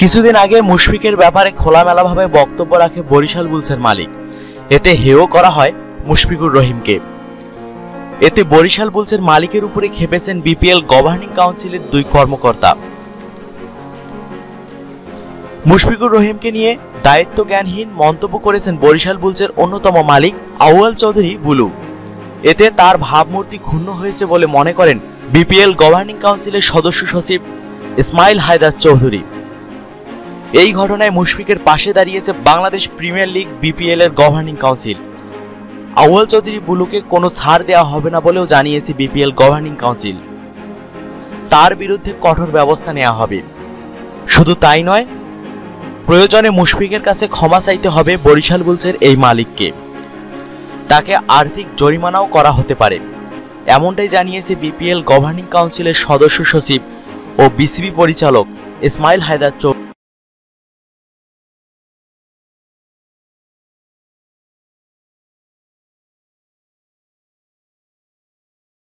কিছুদিন আগে মুশফিকের ব্যাপারে খোলামেলাভাবে বক্তব্য রাখে বরিশাল বুলসের মালিক। এতে হেয় করা হয় মুশফিকুর রহিমকে। এতে বরিশাল বুলসের মালিকের উপরে খেপেছেন বিপিএল গভর্নিং কাউন্সিলের দুই কর্মকর্তা। মুশফিকুর রহিমকে নিয়ে দায়িত্ব জ্ঞানহীন মন্তব্য করেছেন বরিশাল বুলসের অন্যতম মালিক আউয়াল চৌধুরী বুলু। এতে তার ভাবমূর্তি ক্ষুণ্ণ হয়েছে বলে মনে করেন বিপিএল গভর্নিং কাউন্সিলের সদস্য সচিব ইসমাইল হায়দার চৌধুরী। এই ঘটনায় মুশফিকের পাশে দাঁড়িয়েছে বাংলাদেশ প্রিমিয়ার লিগ, বিপিএল এর গভর্নিং কাউন্সিল আউয়াল চৌধুরী বুলুকে কোনো ছাড় দেওয়া হবে না বলেও জানিয়েছে বিপিএল গভর্নিং কাউন্সিল তার বিরুদ্ধে কঠোর ব্যবস্থা নেওয়া হবে। শুধু তাই নয়, প্রয়োজনে মুশফিকের কাছে ক্ষমা চাইতে হবে বরিশাল বুলসের এই মালিককে। তাকে আর্থিক জরিমানাও করা হতে পারে। এমনটাই জানিয়েছে বিপিএল গভর্নিং কাউন্সিলের সদস্য সচিব ও বিসিবি পরিচালক ইসমাইল হায়দার চৌধুরী।